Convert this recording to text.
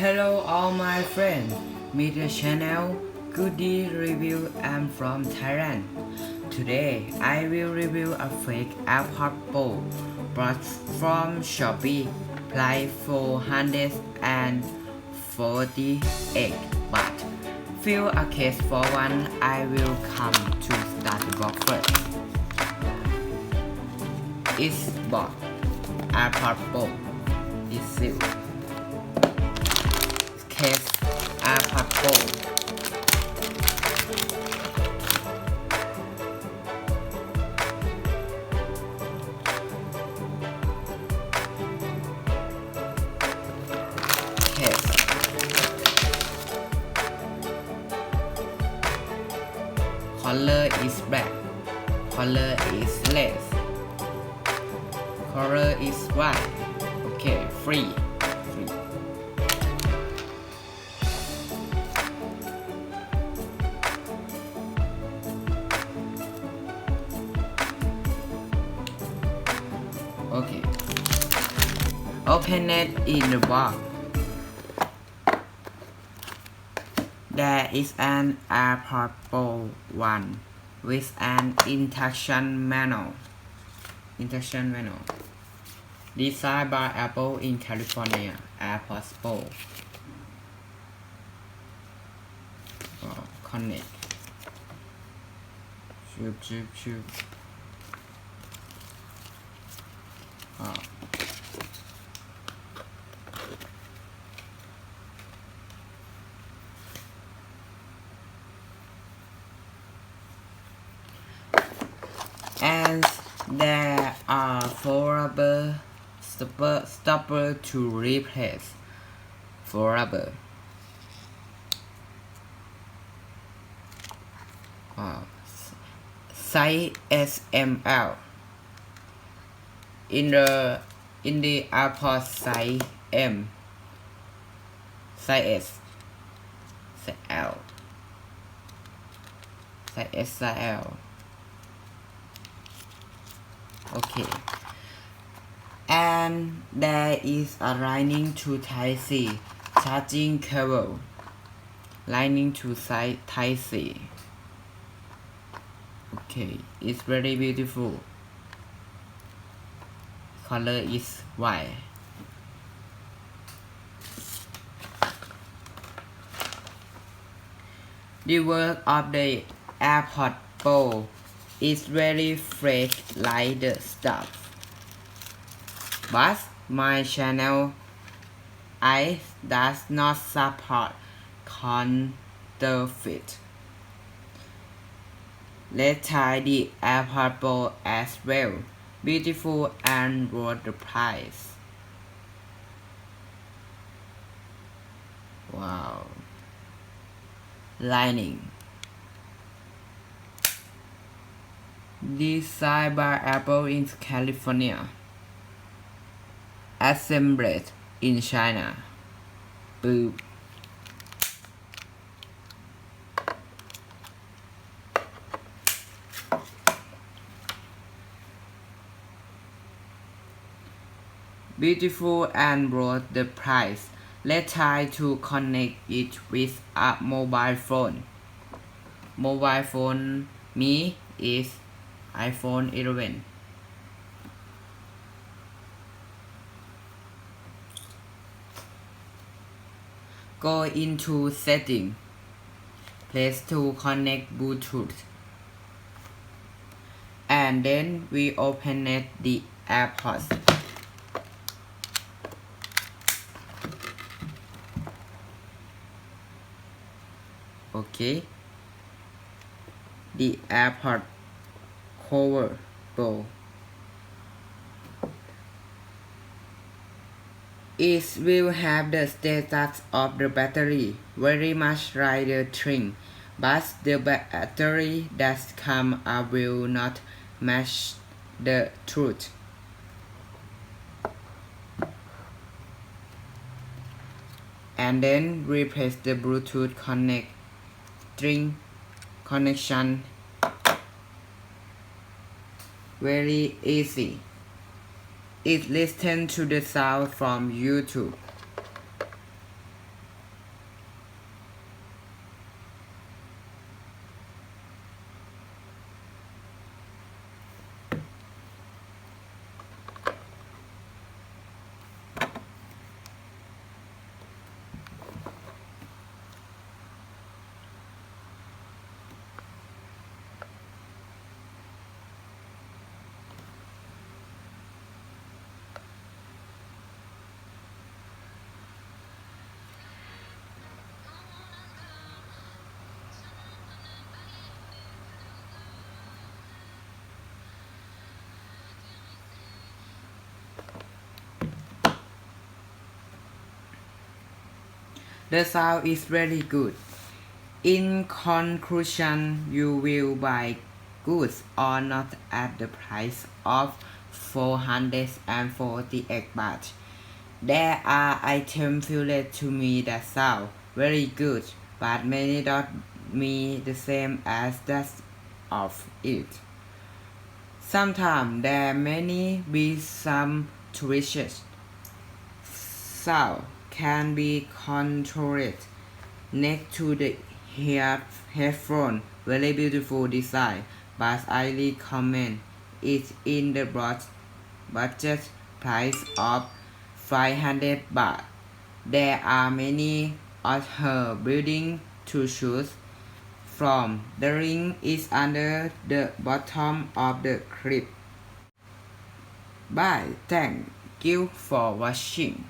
Hello all my friends, the channel Goody Review. I'm from Thailand. Today I will review a fake AirPod Pro bought from Shopee. Price 448 baht. Fill a case for one. I will come to start the box first. It's box AirPod Pro is sealed. AirPod Pro. Case. Color is black. Color is red. Color is white. Okay. Free. Open it in the box. There is an AirPod Pro 1 with an induction manual. Induction manual. Designed by Apple in California. AirPods Pro. Oh, connect. Shoop, shoop, shoop. Oh. And there are uh, four rubber stopper, to replace four uh, rubber. Wow. Size SML. In the in the AirPods size M. Size S. Size L. Size S size L. Okay. And there is a lining to Type C charging cable. Lining to Type C. Okay, it's very beautiful. Color is white. The work of the AirPod Pro is very fresh like the stuff. But my channel I does not support counterfeit. Let's try the AirPod Pro as well. Beautiful and worth the price. Wow. Lining. Designed by Apple in California. Assembled in China. Boo. Beautiful and worth the price. Let's try to connect it with a mobile phone. Mobile phone me is iPhone 11. Go into setting. Place to connect Bluetooth. And then we open it the AirPods. Okay. The AirPod bowl. It will have the status of the battery very much like the string, but the battery that come up will not match the truth. And then replace the Bluetooth connect string connection very easy. It listens to the sound from YouTube. The sound is very good. In conclusion, you will buy goods or not at the price of 448 baht. There are items filled to me that sound very good, but many don't mean the same as that of it. Sometimes there may be some tourists. Sound can be controlled next to the head headphone. Very beautiful design, but I recommend it in the budget price of 500 baht. There are many other buildings to choose from. The ring is under the bottom of the clip. Bye. Thank you for watching.